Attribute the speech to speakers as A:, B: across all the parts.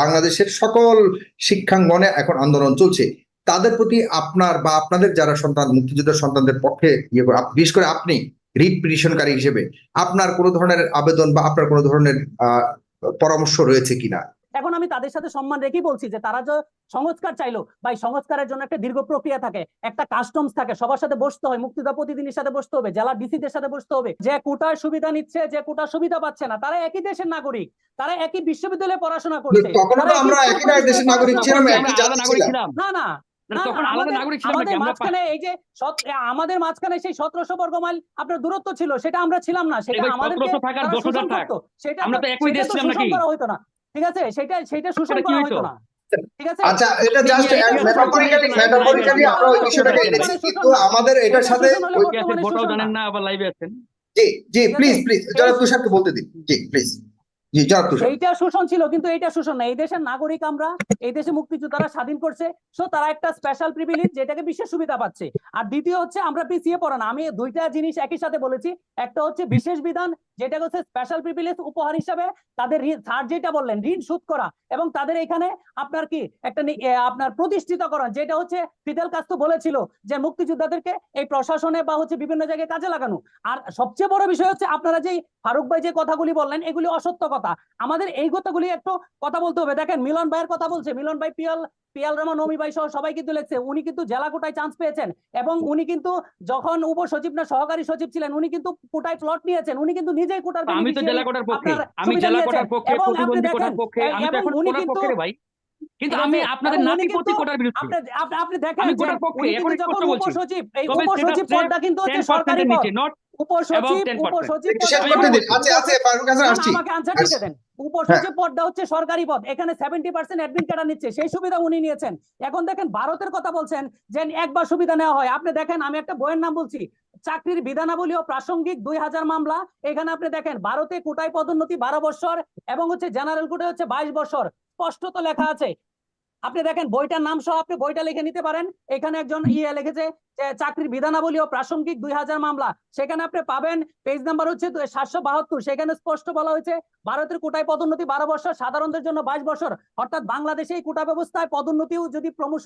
A: বাংলাদেশের সকল শিক্ষাঙ্গনে এখন আন্দোলন চলছে। তাদের প্রতি আপনার বা আপনাদের যারা সন্তান, মুক্তিযোদ্ধার সন্তানদের পক্ষে ইয়ে বিশেষ করে আপনি, রিট পিটিশনকারী হিসেবে, আপনার কোনো ধরনের আবেদন বা আপনার কোনো ধরনের পরামর্শ রয়েছে কিনা?
B: এখন আমি তাদের সাথে সম্মান রেখেই বলছি যে তারা যে সংস্কার চাইলো বা এই সংস্কারের জন্য একটা দীর্ঘ প্রক্রিয়া থাকে একটা কাস্টমস থাকে সবার সাথে বসতে হয় মুক্তিযোদ্ধা প্রতিনিধির সাথে বসতে হবে জেলা ডিসিদের সাথে বসতে হবে যে কোটার সুবিধা নিচ্ছে যে কোটার সুবিধা পাচ্ছে না তারা একই দেশের নাগরিক তারা একই বিশ্ববিদ্যালয়ে পড়াশোনা করছে
A: তখন তো
B: তারা
A: আমরা
B: একই
A: একই দেশের নাগরিক ছিলাম
C: আমরা
A: একই
C: আলাদা
A: জাতি
C: নাগরিক
A: ছিলাম
C: ছিলাম
B: না না
C: না,
B: না,
C: তখন
B: না,
C: আলাদা
B: আমাদের-
C: নাগরিক ছিলাম
B: আমাদের
C: নাকি আমরা
B: মাঝখানে এই যে আমাদের মাঝখানে সেই সতেরোশো বর্গ মাইল আপনার দূরত্ব ছিল সেটা আমরা ছিলাম না সেটা আমাদের
C: 1700 থাকার 10,000 থাক।
B: সেটা
C: আমরা তো
B: তো-
C: একই দেশ ছিলাম নাকি?
B: করা হতো না ঠিক আছে? সেটা সেটা শোষণ করা? হতো না।
A: আচ্ছা এটা জাস্ট
C: এই- এই-
A: মেটাফরিক্যালি মেটাফরিক্যালি আমরা ওই বিষয়টাকে এনেছি কিন্তু আমাদের এটার সাথে
B: শোষণ হলে
A: ওই-
C: কে আছে?
B: বর্তমানে
C: ভোটাও
B: শোষণ
C: জানেন
B: না।
C: না আবার লাইভে আছেন?
A: জি জি প্লিজ প্লিজ যারা তুষারকে বলতে দিন। জি প্লিজ জি যারা তুষার।
B: এইটা শোষণ ছিল কিন্তু এইটা শোষণ না এই দেশের নাগরিক আমরা এই দেশে মুক্তিযোদ্ধারা স্বাধীন করছে সো তারা একটা স্পেশাল প্রিভিলেজ যেটাকে বিশেষ সুবিধা পাচ্ছে। আর দ্বিতীয় হচ্ছে আমরা পিছিয়ে পড়া না আমি দুইটা জিনিস একই সাথে বলেছি। একটা হচ্ছে বিশেষ বিধান যেটা হচ্ছে স্পেশাল প্রিভিলেজ উপহার হিসাবে তাদের স্যার যেটা বললেন, ঋণ শোধ করা এবং তাদের এখানে আপনার কি, একটা আপনার প্রতিষ্ঠিতকরণ, যেটা হচ্ছে ফিদেল কাস্তো বলেছিল যে মুক্তিযোদ্ধাদেরকে এই প্রশাসনে বা হচ্ছে বিভিন্ন জায়গায় কাজে লাগানো। আর সবচেয়ে বড় বিষয় হচ্ছে আপনারা যে ফারুক ভাই যে কথাগুলি বললেন, এগুলি অসত্য কথা। আমাদের এই কথাগুলি একটু কথা বলতে হবে। দেখেন, মিলন ভাইয়ের কথা বলছে, মিলন ভাই পিয়াল পিয়াল রহমান অমি ভাই সহ সবাই কিন্তু লেখছে উনি কিন্তু জেলা কোটায় চান্স পেয়েছেন এবং উনি কিন্তু যখন উপসচিব না সহকারী সচিব ছিলেন উনি কিন্তু কোটায় প্লট নিয়েছেন। উনি কিন্তু নিজেই কোটার
C: আমি তো জেলা কোটার পক্ষে। আমি জেলা কোটার পক্ষে প্রতিবন্ধী কোটার পক্ষে। আমি তো এখন
B: উনি
C: কোটার
B: কিন্তু-
C: পক্ষে রে ভাই। কিন্তু আমি আপনাদের
B: এবং
C: নাতি প্রতি কোটার বিরুদ্ধে।
B: আপনি আপনি- দেখেন
C: আমি কোটার পক্ষে, স্পষ্ট বলছি।
B: উপসচিব এই উপসচিব
C: হচ্ছে
B: পদটা কিন্তু হচ্ছে সরকারি পদ।
C: নট
B: উপসচিব উপসচিব
A: আছে আছে ফারুক হাসান আসছি।
B: আমাকে আনসার দিতে দেন। উপসচিব পদটা হচ্ছে সরকারি পদ। এখানে সেভেন্টি পার্সেন্ট অ্যাডমিন ক্যাডার নিচ্ছে। সেই সুবিধা উনি নিয়েছেন। এখন দেখেন ভারতের কথা বলছেন যে একবার সুবিধা নেওয়া হয়। আপনি দেখেন আমি একটা বইয়ের নাম বলছি। চাকরির বিধানাবলী ও প্রাসঙ্গিক দুই হাজার মামলা। এখানে আপনি দেখেন, ভারতে কোটায় পদোন্নতি বারো বছর এবং হচ্ছে জেনারেল কোটায় হচ্ছে বাইশ বছর স্পষ্টত লেখা আছে। আপনি দেখেন, বইটার নাম সহ আপনি বইটা লিখে নিতে পারেন। এখানে একজন ইয়ে লিখেছে চাকরির বিধানাবলী ও প্রাসঙ্গিক দুই হাজার মামলা। সেখানে আপনি পাবেন, পেজ নাম্বার হচ্ছে সাতশো বাহাত্তর। সেখানে স্পষ্ট বলা হয়েছে, ভারতের কোটায় পদোন্নতি বারো বছর সাধারণদের জন্য বাইশ বছর অর্থাৎ বাংলাদেশে এই কোটা ব্যবস্থায় পদোন্নতিও যদি প্রমোশ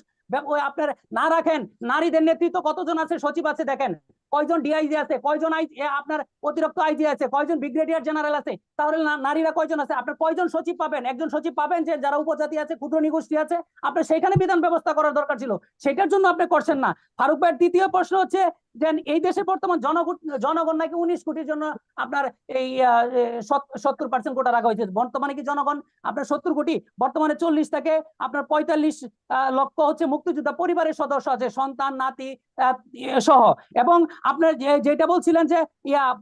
B: আপনার না রাখেন, নারীদের নেতৃত্ব কতজন আছে সচিব আছে দেখেন। কয়জন ডিআইজি আছে, কয়জন আপনার অতিরিক্ত আইজি আছে, কয়জন ব্রিগেডিয়ার জেনারেল আছে, তাহলে নারীরা কয়জন আছে? আপনার কয়জন সচিব পাবেন? একজন সচিব পাবেন যে যারা উপজাতি আছে, ক্ষুদ্র নিগোষ্ঠী আছে, আপনার সেখানে বিধান ব্যবস্থা করার দরকার ছিল। সেটার জন্য আপনি করছেন না। ফারুক ভাইয়ের দ্বিতীয় প্রশ্ন হচ্ছে যে এই দেশে বর্তমান জনগণ জনগণ নাকি উনিশ কোটির জন্য আপনার এই সত্তর পার্সেন্ট কোটা রাখা হয়েছে। বর্তমানে কি জনগণ আপনার সত্তর কোটি, বর্তমানে চল্লিশ থেকে আপনার পঁয়তাল্লিশ লক্ষ হচ্ছে মুক্তিযোদ্ধা পরিবারের সদস্য আছে, সন্তান, নাতি সহ। এবং আপনার যে- যেটা বলছিলেন যে, ইয়া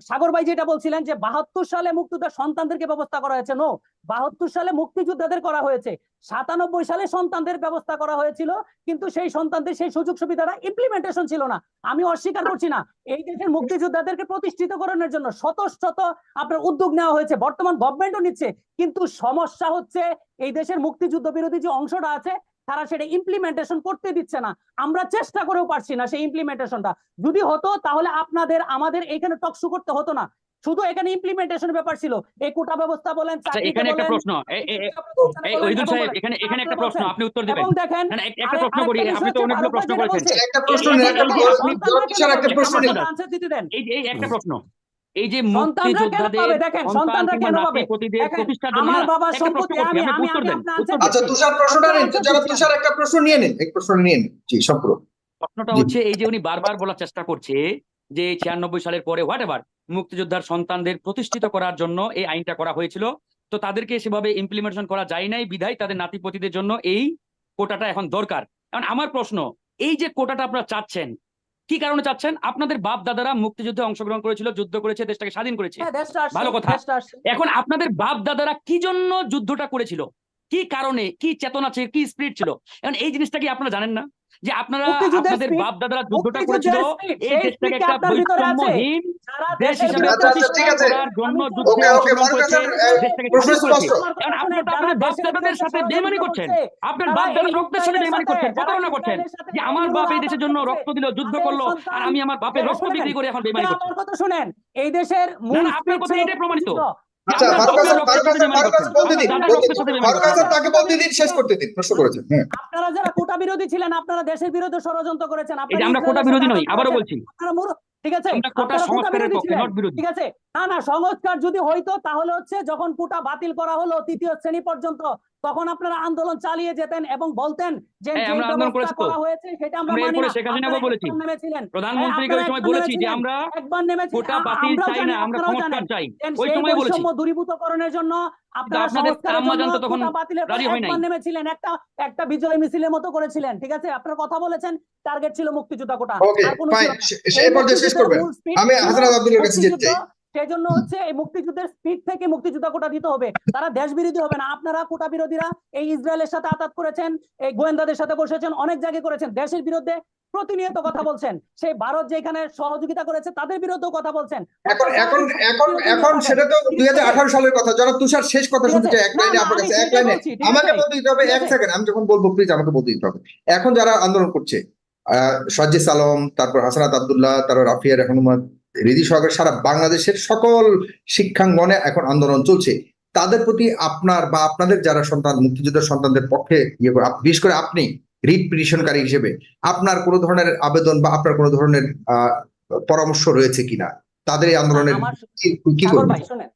B: সাগর ভাই যেটা বলছিলেন যে, বাহাত্তর সালে মুক্তিযোদ্ধার সন্তানদেরকে ব্যবস্থা করা হয়েছে, নো? বাহাত্তর সালে মুক্তিযোদ্ধাদের করা হয়েছে। সাতানব্বই সালে সন্তানদের ব্যবস্থা করা হয়েছিল, কিন্তু সেই সন্তানদের সেই সুযোগ সুবিধাটা ইমপ্লিমেন্টেশন ছিল না। আমি অস্বীকার করছি না। এই দেশের মুক্তিযোদ্ধাদেরকে প্রতিষ্ঠিতকরণের জন্য শত শত আপনার উদ্যোগ নেওয়া হয়েছে। বর্তমান গভর্নমেন্টও নিচ্ছে। কিন্তু সমস্যা হচ্ছে, এই দেশের মুক্তিযুদ্ধ বিরোধী যে অংশটা আছে, তারা সেটা ইমপ্লিমেন্টেশন করতে দিচ্ছে না। আমরা চেষ্টা করেও পারছি না সেই ইমপ্লিমেন্টেশনটা যদি হতো, তাহলে আপনাদের, আমাদের এখানে টকশু করতে হতো না। শুধু এখানে ইমপ্লিমেন্টেশনের ব্যাপার ছিল। এই কোটা ব্যবস্থা বলেন
C: আচ্ছা এখানে একটা প্রশ্ন। সাহেব এখানে এখানে একটা প্রশ্ন আপনি উত্তর দিবেন।
B: এবং দেখেন
C: না, না, এক- একটা প্রশ্ন করি আপনি তো অনেকগুলো প্রশ্ন করেছেন।
A: একটা প্রশ্ন
C: এই-
A: একটা প্রশ্ন-
C: আপনি-
A: তুষার একটা প্রশ্ন নিন।
B: আনসার দিতে দেন।
C: এই যে এই একটা প্রশ্ন। এই যে?
B: দেখেন, সন্তানরা কেন পাবে? আমার বাবার সম্পত্তি আমি- আমি-
A: আচ্ছা। তুষার প্রশ্নটা নিন
B: আচ্ছা, আচ্ছা।
A: তুষার একটা প্রশ্ন নিয়ে নিন এক প্রশ্ন নিয়ে নিন। জি সম্পূর্ণ
C: প্রশ্নটা হচ্ছে এই যে উনি বারবার বলার চেষ্টা করছে যে ছিয়ানব্বই সালের পরে হোয়াট এভার মুক্তিযোদ্ধার সন্তানদের প্রতিষ্ঠিত করার জন্য এই আইনটা করা হয়েছিল। তো তাদেরকে সেভাবে ইমপ্লিমেন্টেশন করা যায় নাই বিধায় তাদের নাতিপতিদের জন্য এই কোটাটা এখন দরকার। এখন আমার প্রশ্ন এই যে কোটাটা আপনারা চাচ্ছেন কি কারণে চাচ্ছেন? আপনাদের বাপ দাদারা মুক্তিযুদ্ধে অংশগ্রহণ করেছিল যুদ্ধ করেছে দেশটাকে স্বাধীন করেছে।
B: হ্যাঁ,
C: ভালো কথা। এখন আপনাদের বাপ দাদারা কি জন্য যুদ্ধটা করেছিল? কি কারণে কি চেতনা ছিল কি স্পিরিট ছিল? এখন এই জিনিসটা কি আপনারা জানেন না? যে আপনারা আপনাদের বাপ দাদারা যুদ্ধটা করেছিল এই দেশটাকে একটা। বৈষম্যহীন দেশ হিসেবে
A: আছে।
C: করার জন্য যুদ্ধে করেছে, দেশটাকে
B: শুনেন,
C: আপনারা তো আপনাদের বাপ দাদাদের সাথে বেইমানি করছেন
B: করছে,
C: আপনার বাপ দাদা
B: এই
C: রক্তের সাথে
B: সাথে,
C: করছেন প্রতারণা করছেন যে আমার বাপ এই দেশের জন্য রক্ত দিল যুদ্ধ করল আর আমি আমার বাপের রক্ত বিক্রি করে এখন
B: আপনি
C: করছি।
B: কথা শুনেন। এই দেশের মূল
C: আপনার কথা এটাই প্রমাণিত।
A: আচ্ছা তাকে বলতে দিন শেষ করতে দিন প্রশ্ন করেছেন। হ্যাঁ।
B: আপনারা যারা কোটা বিরোধী ছিলেন আপনারা দেশের বিরুদ্ধে ষড়যন্ত্র করেছেন
C: আমরা কোটা বিরোধী নই আবারও বলছি।
B: ঠিক আছে? ঠিক না না সংস্কার যদি হইতো তাহলে হচ্ছে যখন কোটা বাতিল করা হলো তৃতীয় শ্রেণি পর্যন্ত তখন আপনারা আন্দোলন চালিয়ে যেতেন এবং বলতেন যে
C: হ্যাঁ।
B: করা হয়েছে সেটা আমরা মানি না।
C: বলেছি।
B: একবার নেমেছিলেন।
C: প্রধানমন্ত্রীকে ওই সময় বলেছি যে আমরা
B: একবার নেমেছিলেন।
C: কোটা
B: আ-
C: বাতিল
B: আমরাও
C: চাই না আমরা
B: আপনারাও
C: সংস্কার
B: জানেন।
C: চাই ওই সময় বলেছি।
B: দূরীভূতকরণের জন্য একটা একটা বিজয় মিছিলের মতো করেছিলেন ঠিক আছে? আপনার কথা বলেছেন টার্গেট ছিল মুক্তিযোদ্ধা কোটা।
A: আমি হাসনাত আব্দুলের কাছে যেতে চাই।
B: সেই জন্য হচ্ছে এই মুক্তিযুদ্ধের স্পিড থেকে মুক্তিযোদ্ধা কোটা দিতে হবে। তারা দেশ বিরোধী হবে না। আপনারা কোটা বিরোধীরা এই ইসরায়েলের সাথে আতাত করেছেন এই গোয়েন্দাদের সাথে বসেছেন অনেক জায়গায় করেছেন। দেশের বিরুদ্ধে প্রতিনিয়ত কথা বলছেন। সেই ভারত যেখানে সহযোগিতা করেছে তাদের বিরুদ্ধেও কথা বলছেন।
A: এখন এখন এখন এখন সেটা তো দুই হাজার আঠারো সালের কথা। যারা তুষার শেষ কথা শুনতে। চাই এক লাইনে আপনার কাছে এক লাইনে আমাকে বলতে দিতে হবে এক সেকেন্ড। আমি যখন বলব প্লিজ আমাকে বলতে দিতে হবে। এখন যারা আন্দোলন করছে সজ্জিস আলম তারপর হাসানাত আব্দুল্লাহ তারপর রাফিয়া রহমান রিদি সহকারে সারা বাংলাদেশের সকল শিক্ষাঙ্গনে এখন আন্দোলন চলছে। তাদের প্রতি আপনার বা আপনাদের যারা সন্তান মুক্তিযোদ্ধার সন্তানদের পক্ষে ইয়ে বিশেষ করে আপনি রিট পিটিশনকারী হিসেবে আপনার কোনো ধরনের আবেদন বা আপনার কোনো ধরনের আহ পরামর্শ রয়েছে কিনা? তাদের এই আন্দোলনের কি- করবেন?
B: শুনেন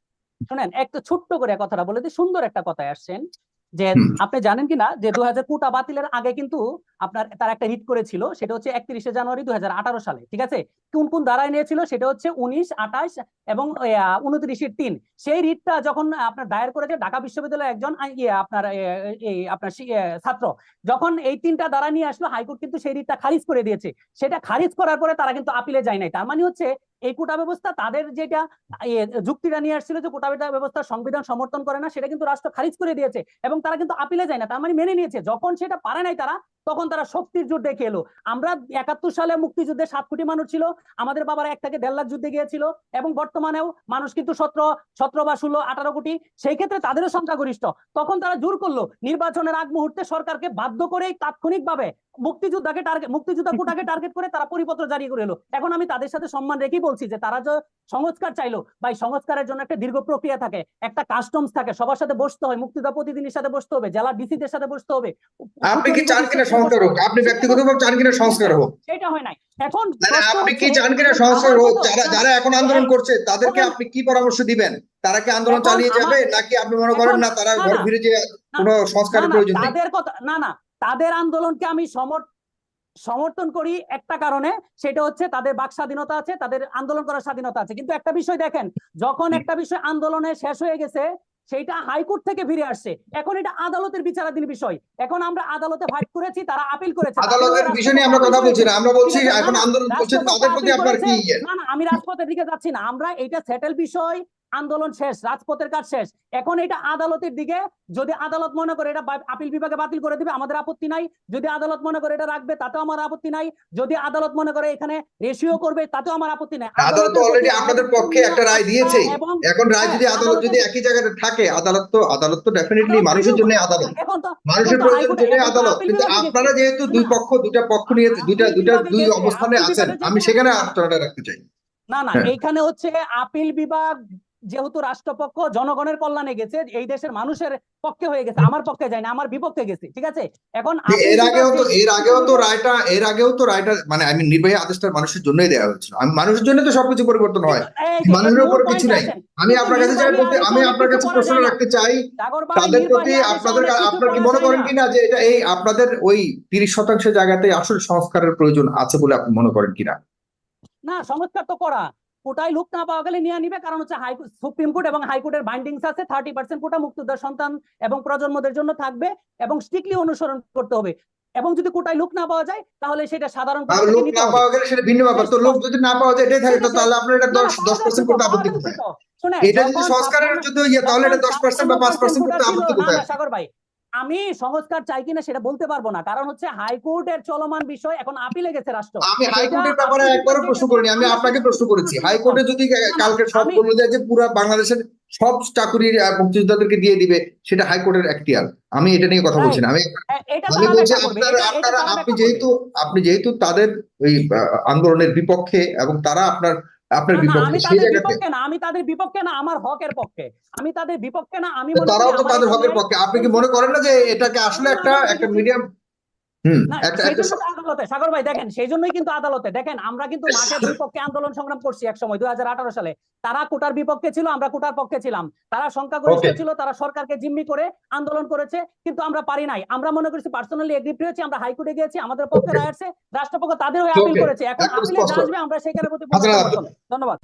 B: শুনেন একটু ছোট্ট করে কথাটা বলে সুন্দর একটা কথায় আসছেন। যে আপনি জানেন কিনা যে দু হাজার কোটা বাতিলের আগে কিন্তু আপনার তার একটা রিট করেছিল সেটা হচ্ছে একত্রিশে জানুয়ারি দু সালে ঠিক আছে? কোন কোন ধারায় নিয়েছিল? সেটা হচ্ছে উনিশ আঠাশ এবং উনত্রিশের তিন। সেই রিটটা যখন আপনার দায়ের করেছে ঢাকা বিশ্ববিদ্যালয়ের একজন আপনার এই আপনার ছাত্র যখন এই তিনটা ধারা নিয়ে আসলো হাইকোর্ট কিন্তু সেই রিটটা খারিজ করে দিয়েছে। সেটা খারিজ করার পরে তারা কিন্তু আপিলে যায় নাই। তার মানে হচ্ছে এই কোটা ব্যবস্থা তাদের যেটা যুক্তিটা নিয়ে আসছিল যে কোটা ব্যবস্থা সংবিধান সমর্থন করে না, সেটা কিন্তু রাষ্ট্র খারিজ করে দিয়েছে এবং তারা কিন্তু আপিলে যায় না, তার মানে মেনে নিয়েছে। যখন সেটা পারে নাই তারা তখন তারা শক্তির দেখে এলো। আমরা একাত্তর সালে মুক্তিযুদ্ধে সাত কোটি মানুষ ছিল আমাদের বাবার এক থেকে দেড় লাখ যুদ্ধে গিয়েছিল এবং বর্তমানেও মানুষ কিন্তু সতেরো সতেরো বা ষোলো আঠারো কোটি সেই ক্ষেত্রে তাদেরও সংখ্যাগরিষ্ঠ। তখন তারা জোর করল নির্বাচনের আগ মুহূর্তে সরকারকে বাধ্য করেই তাৎক্ষণিকভাবে মুক্তিযোদ্ধাকে টার্গেট মুক্তিযোদ্ধা কোটাকে টার্গেট করে তারা পরিপত্র জারি করে এলো। এখন আমি তাদের সাথে সম্মান রেখেই বলছি যে তারা যে সংস্কার চাইলো বা এই সংস্কারের জন্য একটা দীর্ঘ প্রক্রিয়া থাকে একটা কাস্টমস থাকে সবার সাথে বসতে হয় মুক্তিযোদ্ধা প্রতিদিনের সাথে বসতে হবে জেলা ডিসিদের সাথে বসতে হবে।
A: আপনি কি চান কিনা সংস্কার হোক আপনি ব্যক্তিগতভাবে চান কিনা সংস্কার হোক।
B: সেটা হয় নাই। এখন
A: না, না,
B: প্রশ্ন
A: আপনি কি চান কিনা সংস্কার হোক যারা যারা এখন আন্দোলন করছে তাদেরকে আপনি কি পরামর্শ দিবেন? তারা কি আন্দোলন চালিয়ে যাবে নাকি আপনি মনে করেন না তারা ঘর ফিরে যে কোনো সংস্কারের প্রয়োজন
B: তাদের কথা না না তাদের আন্দোলনকে আমি সমর- সমর্থন করি একটা কারণে সেটা হচ্ছে তাদের বাক স্বাধীনতা আছে তাদের আন্দোলন করার স্বাধীনতা আছে। কিন্তু একটা বিষয় দেখেন যখন একটা বিষয় আন্দোলনে শেষ হয়ে গেছে সেইটা হাইকোর্ট থেকে ফিরে আসছে। এখন এটা আদালতের বিচারাধীন বিষয়। এখন আমরা আদালতে ফাইট করেছি তারা আপিল করেছে।
A: আদালতের বিষয় নিয়ে আমরা কথা বলছি না আমরা বলছি এখন আন্দোলন করছে তাদের প্রতি আপনার কি ইয়ে?
B: না না আমি রাজপথের দিকে যাচ্ছি না। আমরা এটা সেটেল বিষয় আন্দোলন শেষ রাজপথের কাজ শেষ। এখন এটা আদালতের দিকে যদি আদালত মনে করে এটা আপিল বিভাগে বাতিল করে দিবে আমাদের আপত্তি নাই। যদি আদালত মনে করে এটা রাখবে তাতেও আমার আপত্তি নাই। যদি আদালত মনে করে এখানে রেশিও করবে তাতেও আমার আপত্তি নাই।
A: আদালত তো অলরেডি আপনাদের
B: আমাদের
A: পক্ষে একটা রায় দিয়েছে। এখন রায় যদি আদালত যদি একই জায়গায় থাকে আদালত তো আদালত তো ডেফিনেটলি মানুষের জন্য আদালত। মানুষের
B: এখন
A: প্রয়োজন জন্য আদালত কিন্তু আপনারা যেহেতু দুই পক্ষ দুইটা পক্ষ নিয়ে দুইটা দুইটা দুই অবস্থানে আছেন। আমি সেখানে আলোচনাটা রাখতে চাই।
B: না না
A: হ্যাঁ।
B: এইখানে হচ্ছে আপিল বিভাগ যেহেতু রাষ্ট্রপক্ষ জনগণের কল্যাণে গেছে এই দেশের মানুষের পক্ষে হয়ে গেছে আমার পক্ষে যায় না আমার বিপক্ষে গেছে ঠিক আছে? এখন
A: এর আগেও তো এর আগেও তো রায়টা এর আগেও তো রায়টা মানে আমি নির্বাহী আদেশটা মানুষের জন্যই দেওয়া হয়েছিল। আমি মানুষের জন্য তো সবকিছু পরিবর্তন হয়। মানুষের উপর কিছু নাই। আমি আপনার কাছে যাই বলতে আমি আপনার কাছে প্রশ্ন। রাখতে চাই তাদের প্রতি আপনাদের আপনার কি মনে করেন কিনা যে এটা এই আপনাদের ওই তিরিশ শতাংশ জায়গাতে আসল সংস্কারের প্রয়োজন আছে বলে আপনি মনে করেন কিনা?
B: না সংস্কার তো করা। কোটায় লোক না পাওয়া গেলে নিয়ে নিবে। কারণ হচ্ছে হাই সুপ্রিম কোর্ট এবং হাইকোর্টের বাইন্ডিংস আছে। থার্টি পার্সেন্ট কোটা মুক্তিযোদ্ধার সন্তান এবং প্রজন্মদের জন্য থাকবে এবং স্ট্রিক্টলি অনুসরণ করতে হবে। এবং যদি কোটায় লোক না পাওয়া যায় তাহলে সেটা সাধারণ
A: লোক না পাওয়া গেলে সেটা ভিন্ন ব্যাপার। তো লোক যদি না পাওয়া যায় এটাই থাকে। তাহলে আপনার এটা করতে আপত্তি কোথায়? এটা যদি সংস্কারের যদি ইয়ে তাহলে এটা
B: যখন
A: দশ পার্সেন্ট বা পাঁচ
B: 56%
A: পার্সেন্ট করতে
B: কোটা
A: আপত্তি কোথায়?
B: সাগর ভাই আমি সংস্কার চাই কিনা সেটা বলতে পারব না। কারণ হচ্ছে হাইকোর্টের চলমান বিষয় এখন আপিলে গেছে রাষ্ট্র।
A: আমি হাইকোর্টের ব্যাপারে একবারও প্রশ্ন করিনি আমি আপনাকে প্রশ্ন করেছি। হাইকোর্টে যদি কালকে সব বলে দেয় যে পুরো বাংলাদেশের সব চাকুরি আহ, মুক্তিযোদ্ধাদেরকে দিয়ে দিবে সেটা হাইকোর্টের এখতিয়ার। আমি এটা নিয়ে কথা বলছি না। আমি আমি বলছি আপনারা আপনি যেহেতু আপনি যেহেতু তাদের ওই আন্দোলনের বিপক্ষে এবং তারা আপনার আপনার
B: না, না, আমি
A: বিপক্ষে সেই
B: তাদের
A: জায়গাতে
B: বিপক্ষে না আমি তাদের বিপক্ষে না আমার হকের পক্ষে। আমি তাদের বিপক্ষে না আমি
A: তারাও তো তাদের হকের পক্ষে। আপনি কি মনে করেন না যে এটাকে আসলে একটা একটা মিডিয়াম
B: সাগর ভাই দেখেন সেই জন্যই কিন্তু আদালতে। দেখেন আমরা কিন্তু মাঠের বিপক্ষে আন্দোলন সংগ্রাম করছি এক সময় দুই সালে। তারা কোটার বিপক্ষে ছিল আমরা কোটার পক্ষে ছিলাম। তারা সংখ্যাগরিষ্ঠ ছিল তারা সরকারকে জিম্মি করে আন্দোলন করেছে কিন্তু আমরা পারি নাই। আমরা মনে করছি পার্সোনালি এগ্রিপ্ট হয়েছি আমরা হাইকোর্টে গিয়েছি আমাদের পক্ষে. রায় আসছে রাষ্ট্রপক্ষ তাদের হয়ে আপিল করেছে। এখন আপিলে আসবে আমরা সেখানে প্রতি ধন্যবাদ।